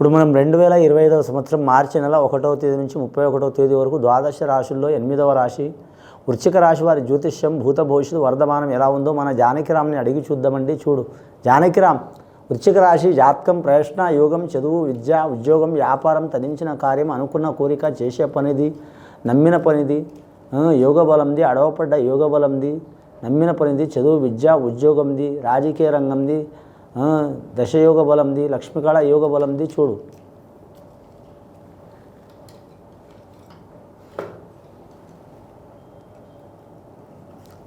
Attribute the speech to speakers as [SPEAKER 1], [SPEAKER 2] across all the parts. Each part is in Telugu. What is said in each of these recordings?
[SPEAKER 1] ఇప్పుడు మనం రెండు వేల ఇరవై ఐదవ సంవత్సరం మార్చి నెల ఒకటవ తేదీ నుంచి ముప్పై ఒకటవ తేదీ వరకు ద్వాదశ రాశుల్లో ఎనిమిదవ రాశి వృచ్చిక రాశి వారి జ్యోతిష్యం భూత భవిష్యత్తు వర్ధమానం ఎలా ఉందో మన జానకిరామ్ని అడిగి చూద్దామండి. చూడు. జానకిరామ్ వృచ్చిక రాశి జాతకం ప్రయత్న యోగం చదువు విద్య ఉద్యోగం వ్యాపారం తరించిన కార్యం అనుకున్న కోరిక చేసే పనిది నమ్మిన పనిది యోగ బలంది అడవపడ్డ యోగ బలంది నమ్మిన పనిది చదువు విద్య ఉద్యోగంది రాజకీయ రంగంది దశయోగ బలంది లక్ష్మికాళ యోగ బలంది చూడు.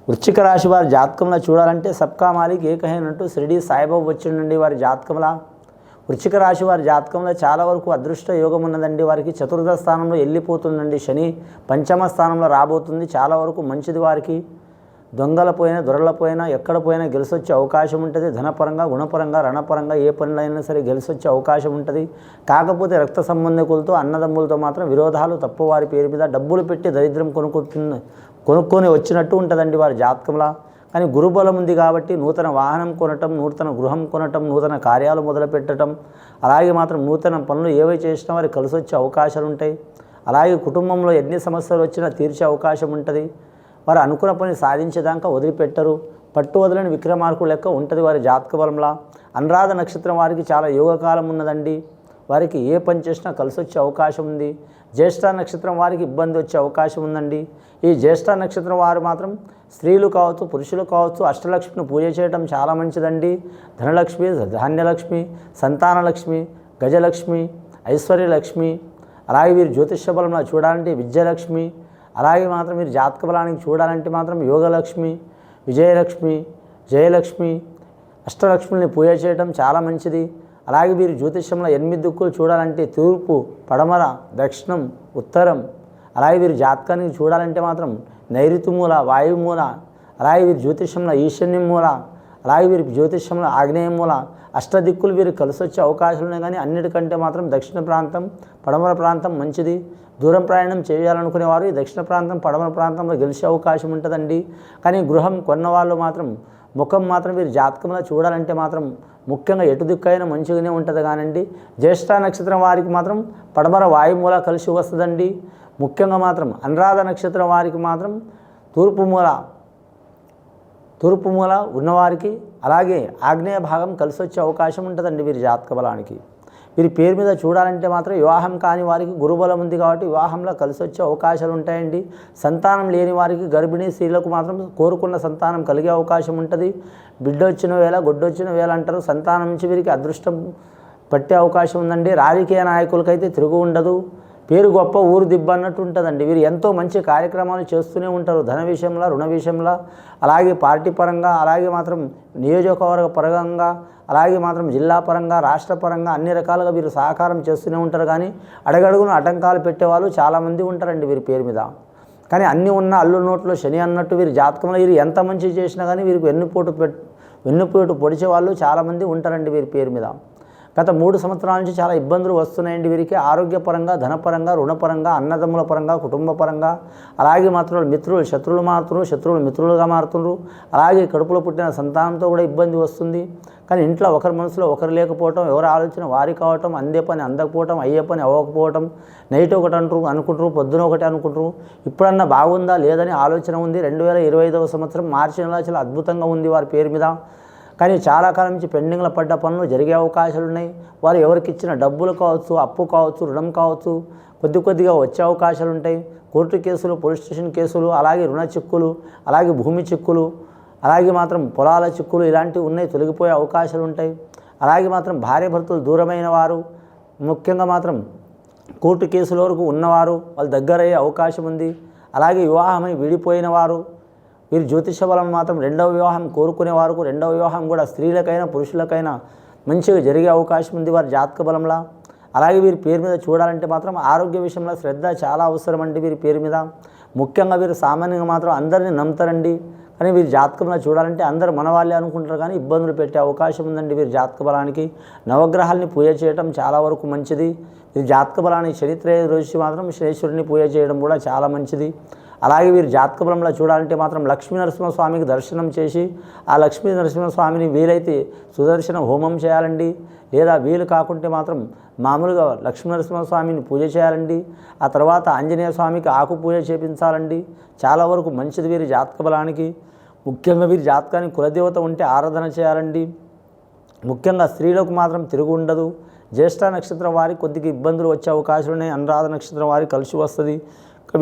[SPEAKER 1] వృశ్చిక రాశి వారి జాతకంలో చూడాలంటే సబ్కా మాలిక్ ఏకహైనట్టు షిరిడి సాయిబాబు వచ్చిండండి వారి జాతకంలో. వృశ్చిక రాశి వారి జాతకంలో చాలా వరకు అదృష్ట యోగం ఉన్నదండి. వారికి చతుర్థ స్థానంలో వెళ్ళిపోతుందండి శని. పంచమ స్థానంలో రాబోతుంది. చాలా వరకు మంచిది వారికి. దొంగల పోయినా దొరల పోయినా ఎక్కడ పోయినా గెలిసొచ్చే అవకాశం ఉంటుంది. ధనపరంగా గుణపరంగా రణపరంగా ఏ పనులైనా సరే గెలిసొచ్చే అవకాశం ఉంటుంది. కాకపోతే రక్త సంబంధికులతో అన్నదమ్ములతో మాత్రం విరోధాలు తప్ప వారి పేరు మీద డబ్బులు పెట్టి దరిద్రం కొనుక్కుంటున్న కొనుక్కొని వచ్చినట్టు ఉంటుందండి వారి జాతకంలా. కానీ గురుబలం ఉంది కాబట్టి నూతన వాహనం కొనటం నూతన గృహం కొనటం నూతన కార్యాలు మొదలుపెట్టడం అలాగే మాత్రం నూతన పనులు ఏవై చేసినా వారికి కలిసి వచ్చే అవకాశాలు ఉంటాయి. అలాగే కుటుంబంలో ఎన్ని సమస్యలు వచ్చినా తీర్చే అవకాశం ఉంటుంది. వారు అనుకున్న పని సాధించేదాకా వదిలిపెట్టరు. పట్టు వదలని విక్రమార్కుడు లెక్క ఉంటుంది వారి జాతక బలంలా. అనురాధ నక్షత్రం వారికి చాలా యోగకాలం ఉన్నదండి. వారికి ఏ పని చేసినా కలిసి వచ్చే అవకాశం ఉంది. జ్యేష్ఠ నక్షత్రం వారికి ఇబ్బంది వచ్చే అవకాశం ఉందండి. ఈ జ్యేష్ఠ నక్షత్రం వారు మాత్రం స్త్రీలు కావచ్చు పురుషులు కావచ్చు అష్టలక్ష్మిని పూజ చేయడం చాలా మంచిదండి. ధనలక్ష్మి ధాన్యలక్ష్మి సంతానలక్ష్మి గజలక్ష్మి ఐశ్వర్యలక్ష్మి అలాగే వీరు జ్యోతిష్య బలంలో చూడాలంటే విద్యలక్ష్మి అలాగే మాత్రం మీరు జాతక బలానికి చూడాలంటే మాత్రం యోగలక్ష్మి విజయలక్ష్మి జయలక్ష్మి అష్టలక్ష్మిని పూజ చేయడం చాలా మంచిది. అలాగే వీరు జ్యోతిష్యంలో ఎనిమిది దిక్కులు చూడాలంటే తూర్పు పడమర దక్షిణం ఉత్తరం. అలాగే వీరు జాతకానికి చూడాలంటే మాత్రం నైరుతి మూల వాయువు మూల అలాగే వీరు జ్యోతిష్యంలో ఈశాన్యం మూల. అలాగే వీరికి జ్యోతిష్యంలో ఆగ్నేయం మూల అష్టదిక్కులు వీరు కలిసి వచ్చే అవకాశాలు ఉన్నాయి. కానీ అన్నిటికంటే మాత్రం దక్షిణ ప్రాంతం పడమర ప్రాంతం మంచిది. దూరం ప్రయాణం చేయాలనుకునే వారు ఈ దక్షిణ ప్రాంతం పడమర ప్రాంతంలో గెలిచే అవకాశం ఉంటుందండి. కానీ గృహం కొన్న వాళ్ళు మాత్రం ముఖం మాత్రం వీరు జాతకంలో చూడాలంటే మాత్రం ముఖ్యంగా ఎటు దిక్కైనా మంచిగానే ఉంటుంది కానండి. జ్యేష్ఠ నక్షత్రం వారికి మాత్రం పడమర వాయుమూల కలిసి వస్తుందండి. ముఖ్యంగా మాత్రం అనురాధ నక్షత్రం వారికి మాత్రం తూర్పు మూల తూర్పు మూల ఉన్నవారికి అలాగే ఆగ్నేయ భాగం కలిసి వచ్చే అవకాశం ఉంటుందండి వీరి జాతక బలానికి. వీరి పేరు మీద చూడాలంటే మాత్రం వివాహం కాని వారికి గురుబలం ఉంది కాబట్టి వివాహంలో కలిసి వచ్చే అవకాశాలు ఉంటాయండి. సంతానం లేని వారికి గర్భిణీ స్త్రీలకు మాత్రం కోరుకున్న సంతానం కలిగే అవకాశం ఉంటుంది. బిడ్డ వచ్చిన వేళ గొడ్డొచ్చిన వేళ అంటారు. సంతానం నుంచి వీరికి అదృష్టం పట్టే అవకాశం ఉందండి. రాజకీయ నాయకులకైతే తిరుగు ఉండదు. పేరు గొప్ప ఊరు దిబ్బ అన్నట్టు ఉంటుందండి. వీరు ఎంతో మంచి కార్యక్రమాలు చేస్తూనే ఉంటారు. ధన విషయంలో రుణ విషయంలో. అలాగే పార్టీ పరంగా అలాగే మాత్రం నియోజకవర్గ పరంగా అలాగే మాత్రం జిల్లా పరంగా రాష్ట్ర పరంగా అన్ని రకాలుగా వీరు సహకారం చేస్తూనే ఉంటారు. కానీ అడగడుగున ఆటంకాలు పెట్టేవాళ్ళు చాలామంది ఉంటారండి వీరి పేరు మీద. కానీ అన్నీ ఉన్న అల్లు నోట్లో శని అన్నట్టు వీరి జాతకంలో వీరు ఎంత మంచి చేసినా కానీ వీరికి వెన్నుపోటు పెట్ వెన్నుపోటు పొడిచే వాళ్ళు చాలామంది ఉంటారండి వీరి పేరు మీద. గత మూడు సంవత్సరాల నుంచి చాలా ఇబ్బందులు వస్తున్నాయండి వీరికి. ఆరోగ్యపరంగా ధనపరంగా రుణపరంగా అన్నదమ్ముల పరంగా కుటుంబ పరంగా. అలాగే మాత్రం మిత్రులు శత్రువులు మారుతున్నారు. శత్రువులు మిత్రులుగా మారుతున్నారు. అలాగే కడుపులో పుట్టిన సంతానంతో కూడా ఇబ్బంది వస్తుంది. కానీ ఇంట్లో ఒకరి మనసులో ఒకరు లేకపోవటం ఎవరి ఆలోచన వారి కావటం అందే పని అందకపోవటం అయ్యే పని అవ్వకపోవటం నైట్ ఒకటి అంటారు అనుకుంటారు పొద్దున ఒకటి అనుకుంటారు. ఇప్పుడన్నా బాగుందా లేదని ఆలోచన ఉంది. రెండు వేల ఇరవై ఐదవ సంవత్సరం మార్చి నెల చాలా అద్భుతంగా ఉంది వారి పేరు మీద. కానీ చాలా కాలం నుంచి పెండింగ్లో పడ్డ పనులు జరిగే అవకాశాలు ఉన్నాయి. వారు ఎవరికి ఇచ్చిన డబ్బులు కావచ్చు అప్పు కావచ్చు రుణం కావచ్చు కొద్ది కొద్దిగా వచ్చే అవకాశాలు ఉంటాయి. కోర్టు కేసులు పోలీస్ స్టేషన్ కేసులు అలాగే రుణ చిక్కులు అలాగే భూమి చిక్కులు అలాగే మాత్రం పొలాల చిక్కులు ఇలాంటివి ఉన్నాయి తొలగిపోయే అవకాశాలు ఉంటాయి. అలాగే మాత్రం భార్య భర్తలు దూరమైన వారు ముఖ్యంగా మాత్రం కోర్టు కేసుల వరకు ఉన్నవారు వాళ్ళ దగ్గర అయ్యే అవకాశం ఉంది. అలాగే వివాహమై విడిపోయిన వారు వీరు జ్యోతిష బలం మాత్రం రెండవ వివాహం కోరుకునే వారికి రెండవ వివాహం కూడా స్త్రీలకైనా పురుషులకైనా మంచిగా జరిగే అవకాశం ఉంది వారి జాతక బలంలా. అలాగే వీరి పేరు మీద చూడాలంటే మాత్రం ఆరోగ్య విషయంలో శ్రద్ధ చాలా అవసరం అండి వీరి పేరు మీద. ముఖ్యంగా వీరు సామాన్యంగా మాత్రం అందరినీ నమ్ముతారండి. కానీ వీరి జాతకంలో చూడాలంటే అందరూ మన వాళ్ళే అనుకుంటారు కానీ ఇబ్బందులు పెట్టే అవకాశం ఉందండి వీరి జాతక బలానికి. నవగ్రహాల్ని పూజ చేయటం చాలా వరకు మంచిది. వీరి జాతక బలానికి చరిత్ర రోజు మాత్రం శ్రేశ్వరుని పూజ చేయడం కూడా చాలా మంచిది. అలాగే వీరు జాతక బలంలో చూడాలంటే మాత్రం లక్ష్మీ నరసింహస్వామికి దర్శనం చేసి ఆ లక్ష్మీ నరసింహస్వామిని వీలైతే సుదర్శన హోమం చేయాలండి. లేదా వీలు కాకుంటే మాత్రం మామూలుగా లక్ష్మీ నరసింహస్వామిని పూజ చేయాలండి. ఆ తర్వాత ఆంజనేయ స్వామికి ఆకు పూజ చేపించాలండి. చాలా వరకు మంచిది వీరి జాతక బలానికి ముఖ్యంగా వీరి జాతకానికి కులదేవత ఉంటే ఆరాధన చేయాలండి. ముఖ్యంగా స్త్రీలకు మాత్రం తిరుగు ఉండదు. జ్యేష్ఠ నక్షత్రం వారికి కొద్దిగా ఇబ్బందులు వచ్చే అవకాశాలు ఉన్నాయి. అనురాధ నక్షత్రం వారికి కలిసి వస్తుంది.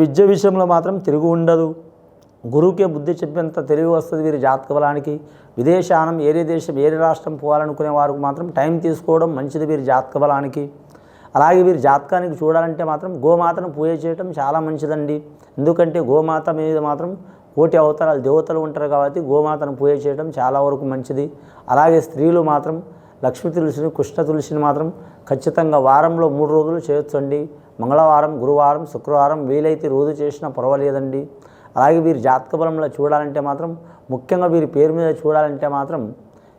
[SPEAKER 1] విద్య విషయంలో మాత్రం తిరుగు ఉండదు. గురువుకే బుద్ధి చెప్పేంత తెలివి వస్తుంది వీరి జాతక బలానికి. విదేశానం ఏరే దేశం ఏరే రాష్ట్రం పోవాలనుకునే వారికి మాత్రం టైం తీసుకోవడం మంచిది వీరి జాతక బలానికి. అలాగే వీరి జాతకానికి చూడాలంటే మాత్రం గోమాతను పూజ చేయటం చాలా మంచిదండి. ఎందుకంటే గోమాత మీద మాత్రం కోటి అవతారాలు దేవతలు ఉంటారు కాబట్టి గోమాతను పూజ చేయడం చాలా వరకు మంచిది. అలాగే స్త్రీలు మాత్రం లక్ష్మీ తులసిని కృష్ణ తులసిని మాత్రం ఖచ్చితంగా వారంలో మూడు రోజులు చేయొచ్చండి. మంగళవారం గురువారం శుక్రవారం వీలైతే రోజు చేసినా పర్వాలేదండి. అలాగే వీరి జాతక బలంలో చూడాలంటే మాత్రం ముఖ్యంగా వీరి పేరు మీద చూడాలంటే మాత్రం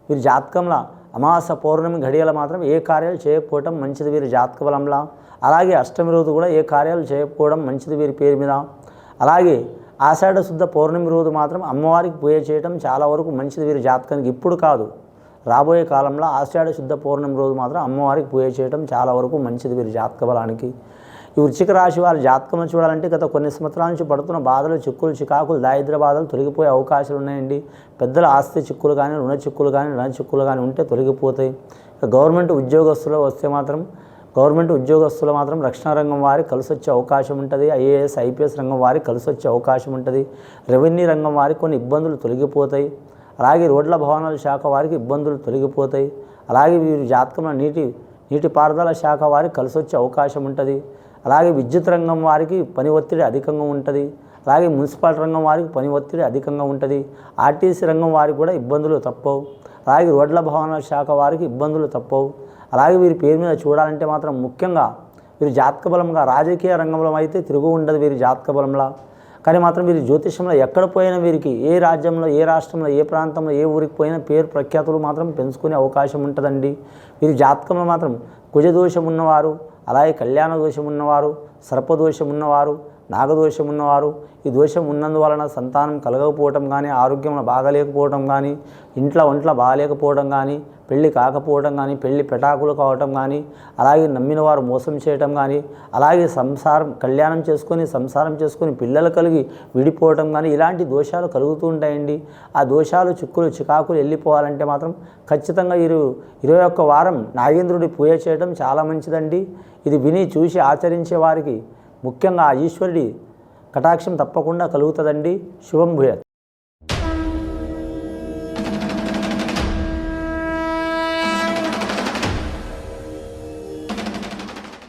[SPEAKER 1] వీరి జాతకంలో అమాస పౌర్ణమి ఘడియల మాత్రం ఏ కార్యాలు చేయకపోవడం మంచిది వీరి జాతక బలంలో. అలాగే అష్టమి రోజు కూడా ఏ కార్యాలు చేయకపోవడం మంచిది వీరి పేరు మీద. అలాగే ఆషాఢ శుద్ధ పౌర్ణమి రోజు మాత్రం అమ్మవారికి పూజ చేయడం చాలా వరకు మంచిది వీరి జాతకానికి. ఇప్పుడు కాదు. రాబోయే కాలంలో ఆషాఢ శుద్ధ పౌర్ణమి రోజు మాత్రం అమ్మవారికి పూజ చేయడం చాలా వరకు మంచిది వీరి జాతక బలానికి. ఈ వృచ్చిక రాశి వారి జాతకం చూడాలంటే గత కొన్ని సంవత్సరాల నుంచి పడుతున్న బాధలు చిక్కులు చికాకులు దారిద్ర బాధలు తొలగిపోయే అవకాశాలు ఉన్నాయండి. పెద్దల ఆస్తి చిక్కులు కానీ రుణ చిక్కులు కానీ రుణ చిక్కులు కానీ ఉంటే తొలగిపోతాయి. గవర్నమెంట్ ఉద్యోగస్తులు వస్తే మాత్రం గవర్నమెంట్ ఉద్యోగస్తులు మాత్రం రక్షణ రంగం వారికి కలిసి వచ్చే అవకాశం ఉంటుంది. ఐఏఎస్ ఐపీఎస్ రంగం వారికి కలిసి వచ్చే అవకాశం ఉంటుంది. రెవెన్యూ రంగం వారికి కొన్ని ఇబ్బందులు తొలగిపోతాయి. అలాగే రోడ్ల భవనాల శాఖ వారికి ఇబ్బందులు తొలగిపోతాయి. అలాగే వీరి జాతకంలో నీటి నీటిపారుదల శాఖ వారికి కలిసి వచ్చే అవకాశం ఉంటుంది. అలాగే విద్యుత్ రంగం వారికి పని ఒత్తిడి అధికంగా ఉంటుంది. అలాగే మున్సిపాలిటీ రంగం వారికి పని ఒత్తిడి అధికంగా ఉంటుంది. ఆర్టీసీ రంగం వారికి కూడా ఇబ్బందులు తప్పవు. అలాగే రోడ్ల భవనాల శాఖ వారికి ఇబ్బందులు తప్పవు. అలాగే వీరి పేరు మీద చూడాలంటే మాత్రం ముఖ్యంగా వీరి జాతక బలంగా రాజకీయ రంగంలో అయితే తిరుగు ఉండదు వీరి జాతక బలంలో. కానీ మాత్రం వీరి జ్యోతిష్యంలో ఎక్కడ పోయినా వీరికి ఏ రాజ్యంలో ఏ రాష్ట్రంలో ఏ ప్రాంతంలో ఏ ఊరికి పోయినా పేరు ప్రఖ్యాతులు మాత్రం పెంచుకునే అవకాశం ఉంటుందండి. వీరి జాతకంలో మాత్రం కుజదోషం ఉన్నవారు అలాగే కళ్యాణ దోషం ఉన్నవారు సర్పదోషం ఉన్నవారు నాగదోషం ఉన్నవారు ఈ దోషం ఉన్నందువలన సంతానం కలగకపోవటం కానీ ఆరోగ్యంలో బాగలేకపోవటం కానీ ఇంట్లో ఒంట్లో బాగలేకపోవడం కానీ పెళ్ళి కాకపోవడం కానీ పెళ్ళి పెటాకులు కావటం కానీ అలాగే నమ్మిన వారు మోసం చేయటం కానీ అలాగే సంసారం కళ్యాణం చేసుకొని సంసారం చేసుకొని పిల్లలు కలిగి విడిపోవటం కానీ ఇలాంటి దోషాలు కలుగుతూ ఉంటాయండి. ఆ దోషాలు చిక్కులు చికాకులు వెళ్ళిపోవాలంటే మాత్రం ఖచ్చితంగా ఇరు ఇరవై ఒక్క వారం నాగేంద్రుడి పూజ చేయడం చాలా మంచిదండి. ఇది విని చూసి ఆచరించే వారికి ముఖ్యంగా ఆ ఈశ్వరుడి కటాక్షం తప్పకుండా కలుగుతుందండి. శుభం భూయత్.